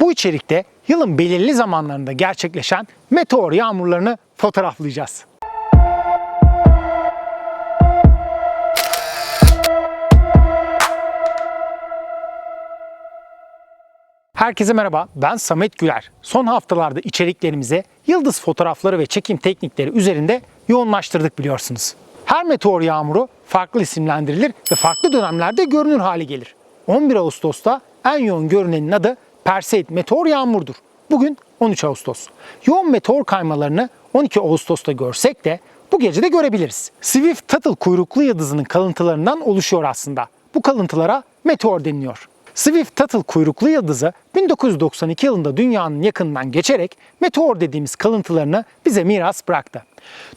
Bu içerikte yılın belirli zamanlarında gerçekleşen meteor yağmurlarını fotoğraflayacağız. Herkese merhaba, ben Samet Güler. Son haftalarda içeriklerimize yıldız fotoğrafları ve çekim teknikleri üzerinde yoğunlaştırdık biliyorsunuz. Her meteor yağmuru farklı isimlendirilir ve farklı dönemlerde görünür hale gelir. 11 Ağustos'ta en yoğun görünenin adı Perseid meteor yağmurdur. Bugün 13 Ağustos. Yoğun meteor kaymalarını 12 Ağustos'ta görsek de bu gece de görebiliriz. Swift Tuttle kuyruklu yıldızının kalıntılarından oluşuyor aslında. Bu kalıntılara meteor deniliyor. Swift Tuttle kuyruklu yıldızı 1992 yılında dünyanın yakınından geçerek meteor dediğimiz kalıntılarını bize miras bıraktı.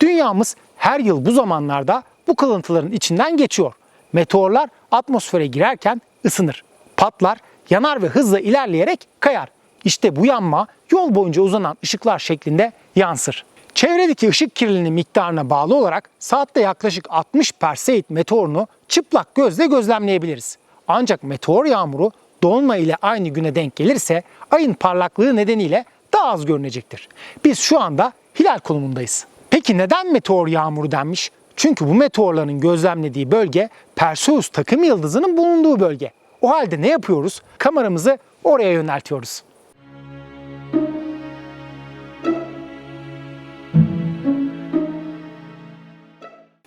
Dünyamız her yıl bu zamanlarda bu kalıntıların içinden geçiyor. Meteorlar atmosfere girerken ısınır, patlar, yanar ve hızla ilerleyerek kayar. İşte bu yanma yol boyunca uzanan ışıklar şeklinde yansır. Çevredeki ışık kirliliğinin miktarına bağlı olarak saatte yaklaşık 60 Perseid meteorunu çıplak gözle gözlemleyebiliriz. Ancak meteor yağmuru dolunay ile aynı güne denk gelirse ayın parlaklığı nedeniyle daha az görünecektir. Biz şu anda hilal konumundayız. Peki neden meteor yağmuru denmiş? Çünkü bu meteorların gözlemlediği bölge Perseus takım yıldızının bulunduğu bölge. O halde ne yapıyoruz? Kameramızı oraya yöneltiyoruz.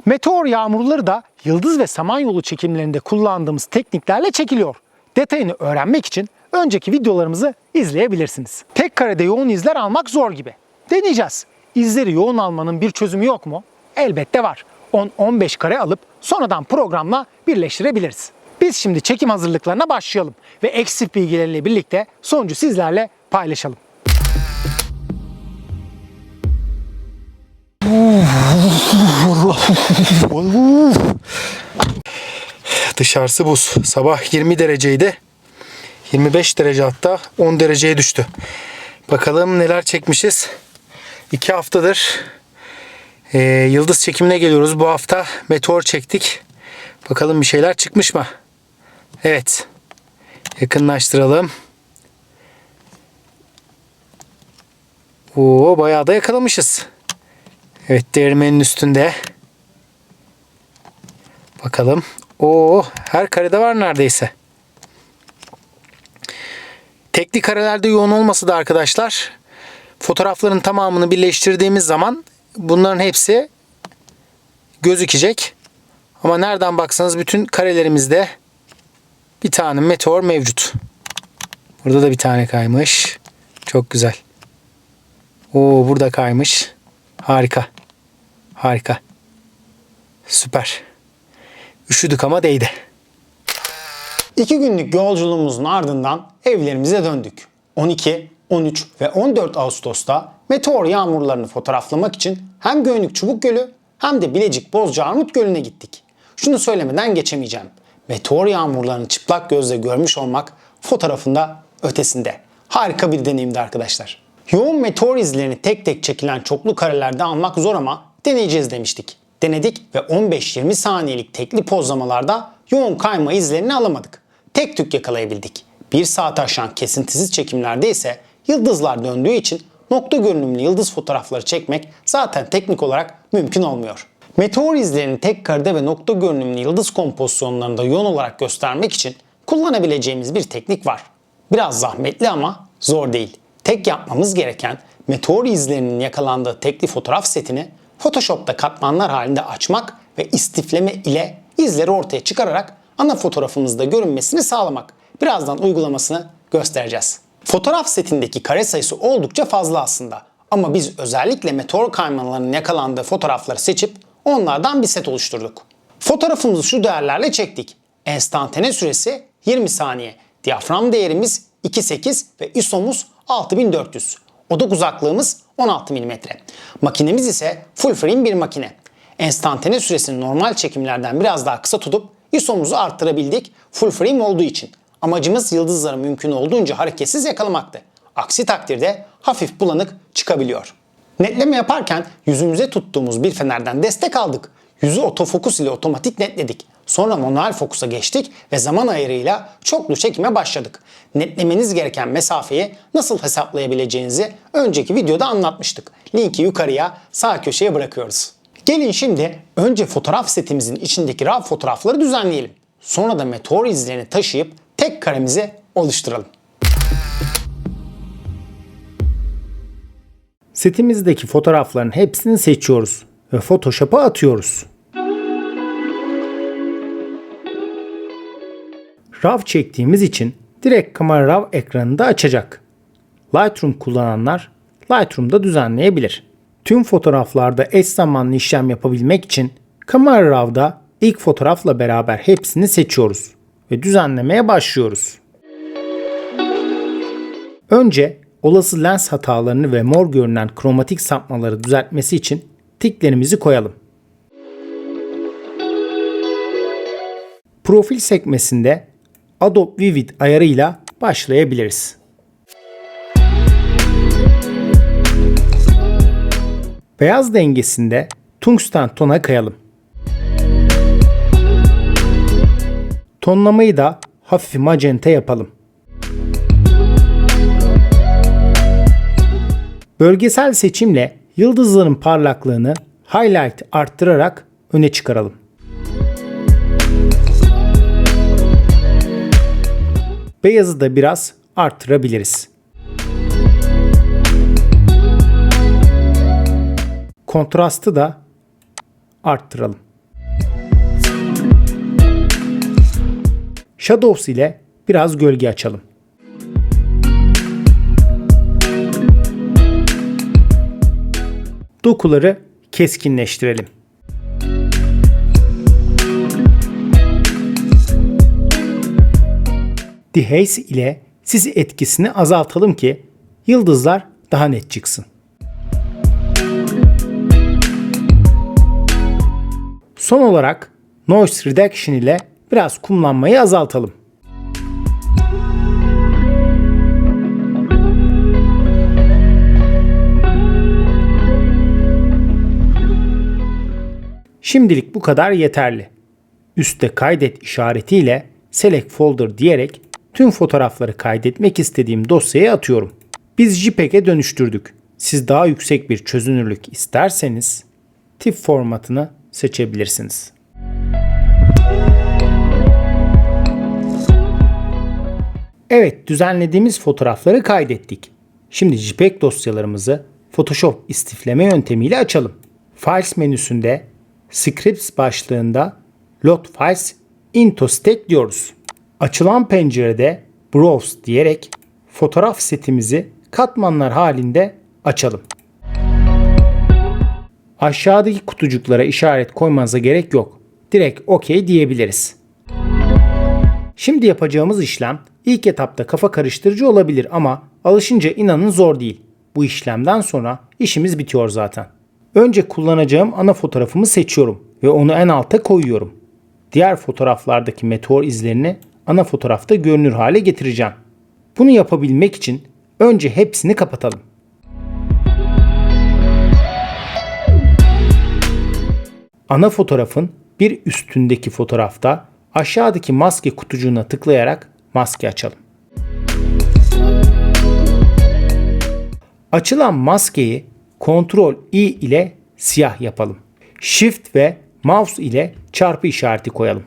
Meteor yağmurları da yıldız ve samanyolu çekimlerinde kullandığımız tekniklerle çekiliyor. Detayını öğrenmek için önceki videolarımızı izleyebilirsiniz. Tek karede yoğun izler almak zor gibi. Deneyeceğiz. İzleri yoğun almanın bir çözümü yok mu? Elbette var. 10-15 kare alıp sonradan programla birleştirebiliriz. Biz şimdi çekim hazırlıklarına başlayalım ve eksik bilgileriyle birlikte sonucu sizlerle paylaşalım. Dışarısı buz. Sabah 20 dereceydi. 25 derece hatta 10 dereceye düştü. Bakalım neler çekmişiz. 2 haftadır e, yıldız çekimine geliyoruz. Bu hafta meteor çektik. Bakalım bir şeyler çıkmış mı? Evet. Yakınlaştıralım. Oo bayağı da yakalamışız. Evet değirmenin üstünde. Bakalım. Oo her karede var neredeyse. Tekli karelerde yoğun olması da arkadaşlar fotoğrafların tamamını birleştirdiğimiz zaman bunların hepsi gözükecek. Ama nereden baksanız bütün karelerimizde bir tane meteor mevcut. Burada da bir tane kaymış. Çok güzel. Oo burada kaymış. Harika. Harika. Süper. Üşüdük ama değdi. İki günlük yolculuğumuzun ardından evlerimize döndük. 12, 13 ve 14 Ağustos'ta meteor yağmurlarını fotoğraflamak için hem Göynük Çubuk Gölü hem de Bilecik Bozcaarmut Gölü'ne gittik. Şunu söylemeden geçemeyeceğim. Meteor yağmurlarını çıplak gözle görmüş olmak fotoğrafında ötesinde. Harika bir deneyimdi arkadaşlar. Yoğun meteor izlerini tek tek çekilen çoklu karelerde almak zor ama deneyeceğiz demiştik. Denedik ve 15-20 saniyelik tekli pozlamalarda yoğun kayma izlerini alamadık. Tek tük yakalayabildik. Bir saat aşan kesintisiz çekimlerde ise yıldızlar döndüğü için nokta görünümlü yıldız fotoğrafları çekmek zaten teknik olarak mümkün olmuyor. Meteor izlerini tek karede ve nokta görünümlü yıldız kompozisyonlarında yoğun olarak göstermek için kullanabileceğimiz bir teknik var. Biraz zahmetli ama zor değil. Tek yapmamız gereken meteor izlerinin yakalandığı tekli fotoğraf setini Photoshop'ta katmanlar halinde açmak ve istifleme ile izleri ortaya çıkararak ana fotoğrafımızda görünmesini sağlamak. Birazdan uygulamasını göstereceğiz. Fotoğraf setindeki kare sayısı oldukça fazla aslında. Ama biz özellikle meteor kaymalarının yakalandığı fotoğrafları seçip onlardan bir set oluşturduk. Fotoğrafımızı şu değerlerle çektik. Enstantane süresi 20 saniye. Diyafram değerimiz 2.8 ve ISO'muz 6400. Odak uzaklığımız 16 mm. Makinemiz ise full frame bir makine. Enstantane süresini normal çekimlerden biraz daha kısa tutup ISO'muzu arttırabildik full frame olduğu için. Amacımız yıldızları mümkün olduğunca hareketsiz yakalamaktı. Aksi takdirde hafif bulanık çıkabiliyor. Netleme yaparken yüzümüze tuttuğumuz bir fenerden destek aldık. Yüzü otofokus ile otomatik netledik. Sonra manuel fokusa geçtik ve zaman ayarıyla çoklu çekime başladık. Netlemeniz gereken mesafeyi nasıl hesaplayabileceğinizi önceki videoda anlatmıştık. Linki yukarıya sağ köşeye bırakıyoruz. Gelin şimdi önce fotoğraf setimizin içindeki RAW fotoğrafları düzenleyelim. Sonra da meteor izlerini taşıyıp tek karemizi oluşturalım. Setimizdeki fotoğrafların hepsini seçiyoruz ve Photoshop'a atıyoruz. RAW çektiğimiz için direkt kamera RAW ekranında açacak. Lightroom kullananlar Lightroom'da düzenleyebilir. Tüm fotoğraflarda eş zamanlı işlem yapabilmek için kamera RAW'da ilk fotoğrafla beraber hepsini seçiyoruz ve düzenlemeye başlıyoruz. Önce olası lens hatalarını ve mor görünen kromatik sapmaları düzeltmesi için tiklerimizi koyalım. Profil sekmesinde Adobe Vivid ayarıyla başlayabiliriz. Beyaz dengesinde tungsten tona kayalım. Tonlamayı da hafif magenta yapalım. Bölgesel seçimle yıldızların parlaklığını highlight arttırarak öne çıkaralım. Beyazı da biraz arttırabiliriz. Kontrastı da arttıralım. Shadows ile biraz gölge açalım. Dokuları keskinleştirelim. Dehaze ile sis etkisini azaltalım ki yıldızlar daha net çıksın. Son olarak Noise Reduction ile biraz kumlanmayı azaltalım. Şimdilik bu kadar yeterli. Üste kaydet işaretiyle Select Folder diyerek tüm fotoğrafları kaydetmek istediğim dosyaya atıyorum. Biz JPEG'e dönüştürdük. Siz daha yüksek bir çözünürlük isterseniz TIFF formatını seçebilirsiniz. Evet, düzenlediğimiz fotoğrafları kaydettik. Şimdi JPEG dosyalarımızı Photoshop istifleme yöntemiyle açalım. Files menüsünde Scripts başlığında Load Files into State diyoruz. Açılan pencerede Browse diyerek fotoğraf setimizi katmanlar halinde açalım. Aşağıdaki kutucuklara işaret koymanıza gerek yok. Direkt OK diyebiliriz. Şimdi yapacağımız işlem ilk etapta kafa karıştırıcı olabilir ama alışınca inanın zor değil. Bu işlemden sonra işimiz bitiyor zaten. Önce kullanacağım ana fotoğrafımı seçiyorum ve onu en alta koyuyorum. Diğer fotoğraflardaki meteor izlerini ana fotoğrafta görünür hale getireceğim. Bunu yapabilmek için önce hepsini kapatalım. Ana fotoğrafın bir üstündeki fotoğrafta aşağıdaki maske kutucuğuna tıklayarak maske açalım. Açılan maskeyi Ctrl I ile siyah yapalım. Shift ve mouse ile çarpı işareti koyalım.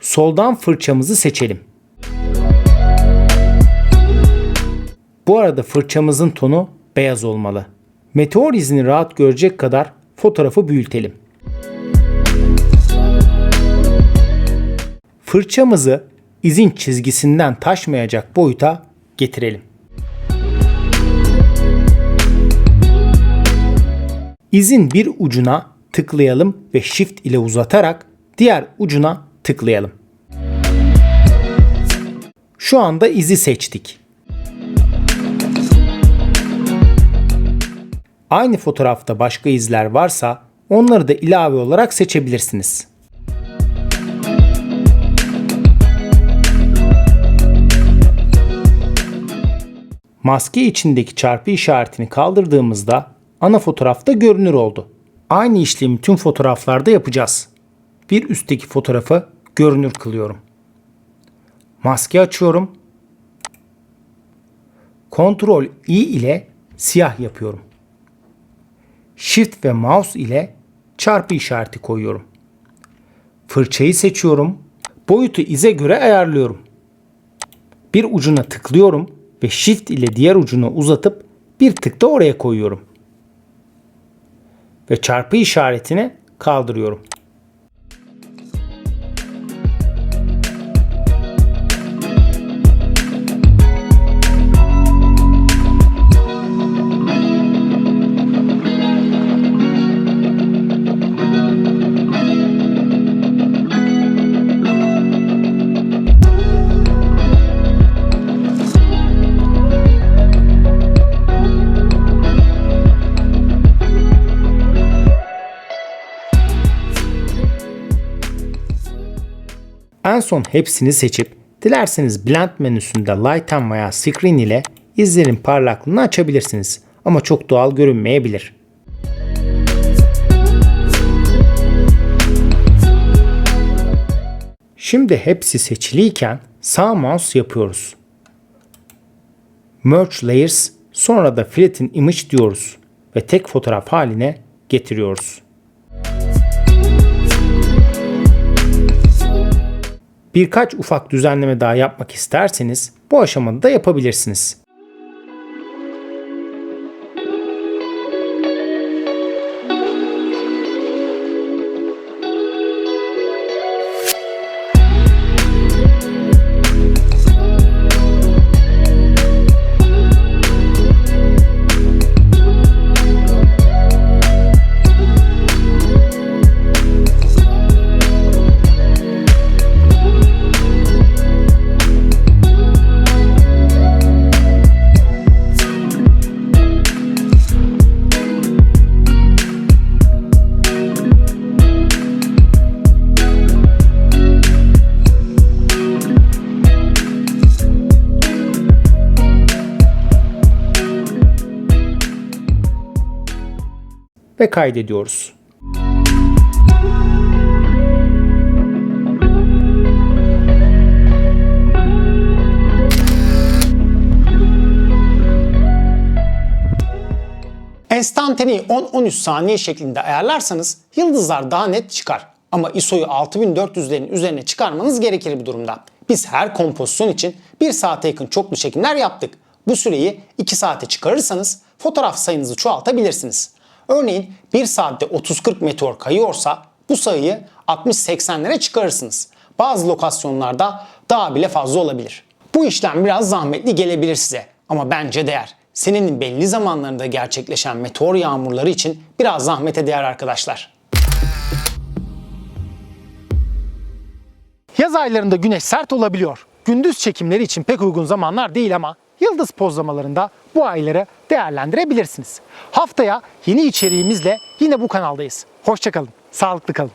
Soldan fırçamızı seçelim. Bu arada fırçamızın tonu beyaz olmalı. Meteor izini rahat görecek kadar fotoğrafı büyütelim. Fırçamızı izin çizgisinden taşmayacak boyuta getirelim. İzin bir ucuna tıklayalım ve Shift ile uzatarak diğer ucuna tıklayalım. Şu anda izi seçtik. Aynı fotoğrafta başka izler varsa onları da ilave olarak seçebilirsiniz. Maske içindeki çarpı işaretini kaldırdığımızda ana fotoğrafta görünür oldu. Aynı işlemi tüm fotoğraflarda yapacağız. Bir üstteki fotoğrafı görünür kılıyorum. Maske açıyorum. Ctrl I ile siyah yapıyorum. Shift ve mouse ile çarpı işareti koyuyorum. Fırçayı seçiyorum. Boyutu ize göre ayarlıyorum. Bir ucuna tıklıyorum ve Shift ile diğer ucunu uzatıp bir tık da oraya koyuyorum. Ve çarpı işaretini kaldırıyorum. En son hepsini seçip dilerseniz Blend menüsünde Lighten veya Screen ile izlerin parlaklığını açabilirsiniz. Ama çok doğal görünmeyebilir. Şimdi hepsi seçiliyken sağ mouse yapıyoruz. Merge Layers sonra da Flatten Image diyoruz ve tek fotoğraf haline getiriyoruz. Birkaç ufak düzenleme daha yapmak isterseniz bu aşamada da yapabilirsiniz. Ve kaydediyoruz. Enstantaneyi 10-13 saniye şeklinde ayarlarsanız yıldızlar daha net çıkar. Ama ISO'yu 6400'lerin üzerine çıkarmanız gerekir bu durumda. Biz her kompozisyon için 1 saate yakın çoklu çekimler yaptık. Bu süreyi 2 saate çıkarırsanız fotoğraf sayınızı çoğaltabilirsiniz. Örneğin 1 saatte 30-40 meteor kayıyorsa bu sayıyı 60-80'lere çıkarırsınız. Bazı lokasyonlarda daha bile fazla olabilir. Bu işlem biraz zahmetli gelebilir size ama bence değer. Senenin belli zamanlarında gerçekleşen meteor yağmurları için biraz zahmete değer arkadaşlar. Yaz aylarında güneş sert olabiliyor. Gündüz çekimleri için pek uygun zamanlar değil ama yıldız pozlamalarında bu ayları değerlendirebilirsiniz. Haftaya yeni içeriğimizle yine bu kanaldayız. Hoşçakalın, sağlıklı kalın.